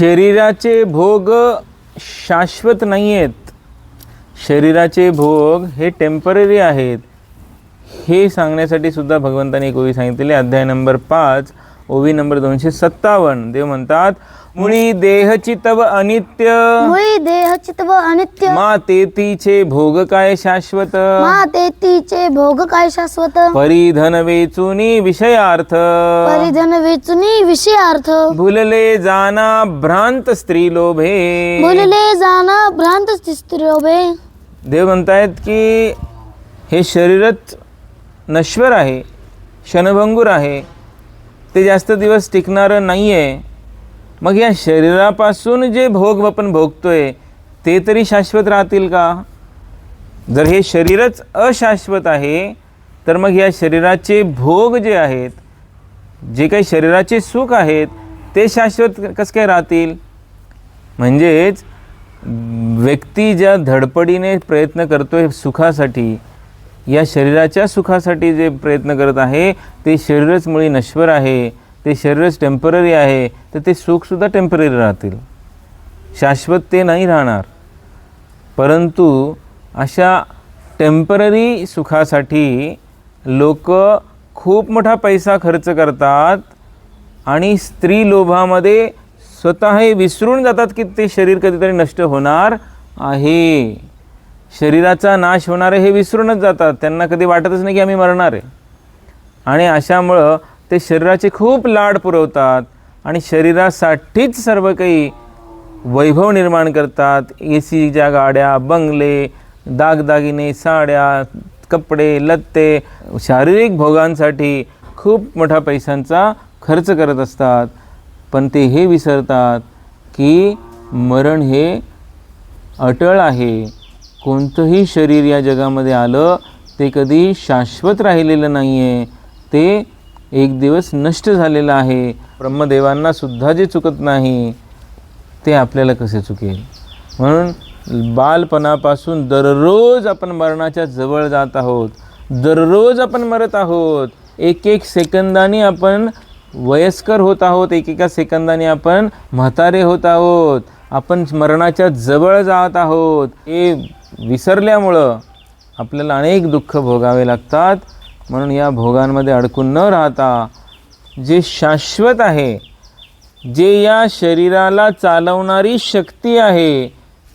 शरीराचे भोग शाश्वत नाही आहेत शरीराचे भोग हे टेंपररी आहेत. हे सांगण्यासाठी सुद्धा भगवंतांनी कवी सांगितले अध्याय नंबर पाच ओवी नंबर दोनशे सत्तावन्न. देव म्हणतात मुळी देहची तव अनित्य. मुळी देह चित्व अनित्य. मा तेथीचे भोग काय शाश्वत? मा तेतीचे भोग काय शाश्वत? परिधन वेचुनी विषयार्थ. परिधन वेचुनी विषयार्थ. भुलले जाना भ्रांत स्त्री लोभे बोलले जाना भ्रांत स्त्रोभे देव म्हणतायत की हे शरीरच नश्वर आहे क्षणभंगूर आहे ते जास्त दिवस टिकणारं नाही आहे मग या शरीरापासून जे भोग आपण भोगतो आहे ते तरी शाश्वत राहतील का? जर हे शरीरच अशाश्वत आहे तर मग या शरीराचे भोग जे आहेत जे काही शरीराचे सुख आहेत ते शाश्वत कसं काय राहतील? म्हणजेच व्यक्ती ज्या धडपडीने प्रयत्न करतो आहे सुखासाठी या शरीराच्या सुखासाठी जे प्रयत्न करत आहे ते शरीरच मुळी नश्वर आहे ते शरीरच टेंपररी आहे तर ते सुखसुद्धा टेंपररी राहतील. शाश्वत ते नाही राहणार. परंतु अशा टेंपररी सुखासाठी लोक खूप मोठा पैसा खर्च करतात आणि स्त्री लोभामध्ये स्वतः हे विसरून जातात की ते शरीर कधीतरी नष्ट होणार आहे. शरीराचा नाश होणारे हे विसरूनच जातात. त्यांना कधी वाटतच नाही की आम्ही मरणार आहे. आणि अशामुळं ते शरीराचे खूप लाड पुरवतात आणि शरीरासाठीच सर्व काही वैभव निर्माण करतात. ए सीच्या गाड्या बंगले दागदागिने साड्या कपडे लत्ते शारीरिक भोगांसाठी खूप मोठा पैशांचा खर्च करत असतात. पण ते हे विसरतात की मरण हे अटळ आहे. कोणतंही शरीर या जगामध्ये आलं ते कधी शाश्वत राहिलेलं नाही आहे ते एक दिवस नष्ट झालेलं आहे. ब्रह्मदेवांना सुद्धा जे चुकत नाही ते आपल्याला कसे चुकेल? म्हणून बालपणापासून दररोज आपण मरणाच्या जवळ जात आहोत. दररोज आपण मरत आहोत. एक एक सेकंदाने आपण वयस्कर होत आहोत. एकेका सेकंदाने आपण म्हातारे होत आहोत. आपण मरणाच्या जवळ जात आहोत. हे विसरल्यामुळं आपल्याला अनेक दुःख भोगावे लागतात. म्हणून या भोगांमध्ये अडकून न राहता जे शाश्वत आहे जे या शरीराला चालवणारी शक्ती आहे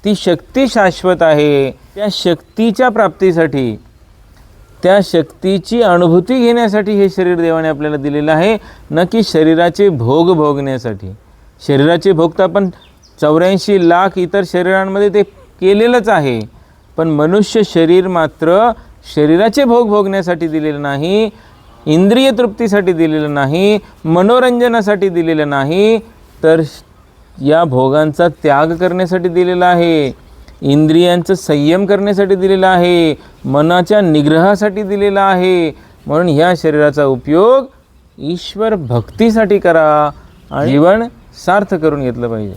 ती शक्ती शाश्वत आहे त्या शक्तीच्या प्राप्तीसाठी त्या शक्तीची अनुभूती घेण्यासाठी हे शरीर देवाने आपल्याला दिलेलं आहे न की शरीराचे भोग भोगण्यासाठी. शरीराचे भोग तर आपण चौऱ्याऐंशी लाख इतर शरीरांमध्ये ते केलेलंच आहे. पण मनुष्य शरीर मात्र शरीराचे भोग भोगण्यासाठी दिलेलं नाही इंद्रिय तृप्तीसाठी दिलेलं नाही मनोरंजनासाठी दिलेलं नाही तर या भोगांचा त्याग करण्यासाठी दिलेला आहे इंद्रियांचं संयम करण्यासाठी दिलेलं आहे मनाच्या निग्रहासाठी दिलेला आहे. म्हणून ह्या शरीराचा उपयोग ईश्वर भक्तीसाठी करा आणि जीवन सार्थ करून घेतलं पाहिजे.